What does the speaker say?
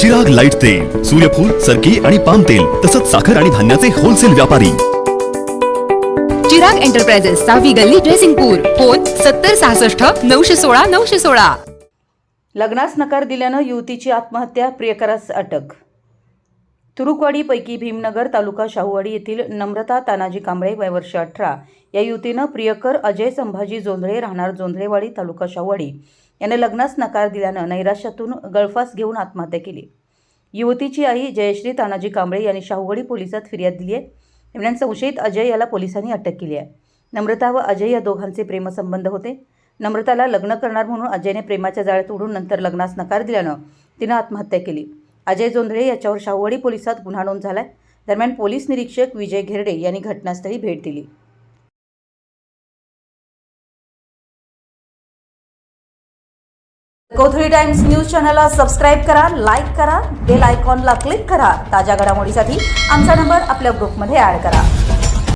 Chirag light तेल सूर्यफूल सरकी आणि पाम तेल तसंच साखर आणि धान्याचे होलसेल व्यापारी. चिराग एंटरप्राइजेस सावी गल्ली ड्रेसिंगपूर फोन सत्तर सहासष्ट नऊशे सोळा नऊशे सोळा. लग्नास नकार दिल्यानं युवतीची आत्महत्या प्रियकरास अटक. तुरुकवाडीपैकी भीमनगर तालुका शाहूवाडी येथील नम्रता तानाजी कांबळे वय वर्ष अठरा. या युवतीनं प्रियकर अजय संभाजी जोंधळे राहणार जोंधळेवाडी तालुका शाहूवाडी. याने लग्नास नकार दिल्यानं नैराश्यातून गळफास घेऊन आत्महत्या केली. युवतीची आई जयश्री तानाजी कांबळे यांनी शाहूवाडी पोलिसात फिर्याद दिली आहे. दरम्यान संशयित अजय याला पोलिसांनी अटक केली आहे. नम्रता व अजय या दोघांचे प्रेमसंबंध होते. नम्रताला लग्न करणार म्हणून अजयने प्रेमाच्या जाळ्यात उडून नंतर लग्नास नकार दिल्यानं तिनं आत्महत्या केली. अजय जोंधळे याच्यावर शाहूवाडी पोलिसात गुन्हा नोंद झालाय. दरम्यान पोलीस निरीक्षक विजय घेरडे यांनी घटनास्थळी भेट दिली. कोथळी टाइम्स न्यूज चॅनलला सबस्क्राईब करा लाईक करा बेल आयकॉनला क्लिक करा. ताज्या घडामोडीसाठी आमचा नंबर आपल्या ग्रुपमध्ये ॲड करा.